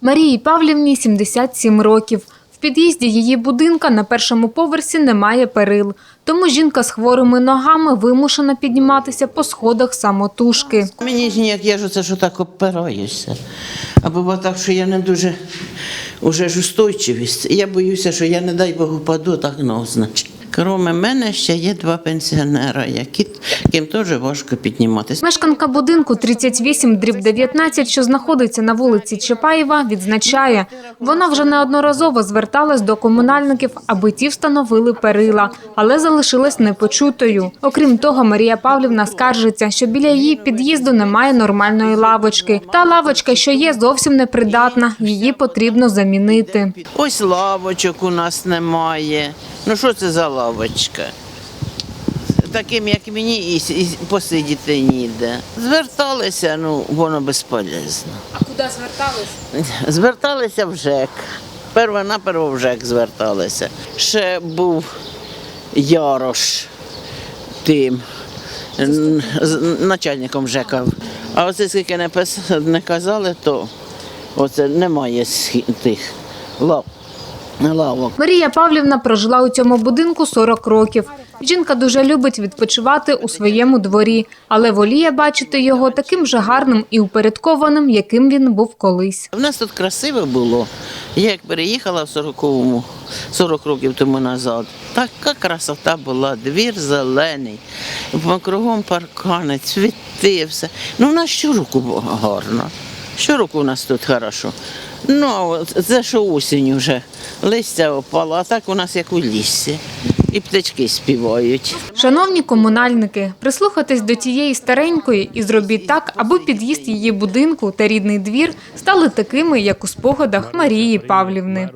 Марії Павлівні 77 років. В під'їзді її будинка на першому поверсі немає перил, тому жінка з хворими ногами вимушена підніматися по сходах самотужки. Мені ж ніяк я ж це що так опираюся. А бува так, що я не дуже уже ж устойчивість. Я боюся, що я, не дай Бог, упаду, так ну, значить. Кроме мене ще є два пенсіонера, які, яким теж важко підніматися. Мешканка будинку 38 дріб 19, що знаходиться на вулиці Чапаєва, відзначає, вона вже неодноразово зверталась до комунальників, аби ті встановили перила, але залишилась непочутою. Окрім того, Марія Павлівна скаржиться, що біля її під'їзду немає нормальної лавочки. Та лавочка, що є, зовсім непридатна, її потрібно замінити. Ось лавочок у нас немає. Ну що це за лавочка? Таким, як мені, і, і посидіти ніде. Зверталися, ну воно безполезно. А куди звертались? Зверталися в ЖЕК. Перво-наперво в ЖЕК зверталися. Ще був Ярош тим начальником ЖЕКа. А оце скільки не, пис- не казали, то оце немає тих лав, лавок. Марія Павлівна прожила у цьому будинку 40 років. Жінка дуже любить відпочивати у своєму дворі, але воліє бачити його таким же гарним і упорядкованим, яким він був колись. У нас тут красиво було. Я як переїхала в 40-му, 40 років тому назад, така красота була, двір зелений, кругом паркани, цвіти, все. Ну, у нас щороку було гарно. Щороку у нас тут хорошо. Ну, це що осінь вже, листя опало, а так у нас як у лісі. І птички співають. Шановні комунальники, прислухайтесь до цієї старенької і зробіть так, аби під'їзд її будинку та рідний двір стали такими, як у спогадах Марії Павлівни.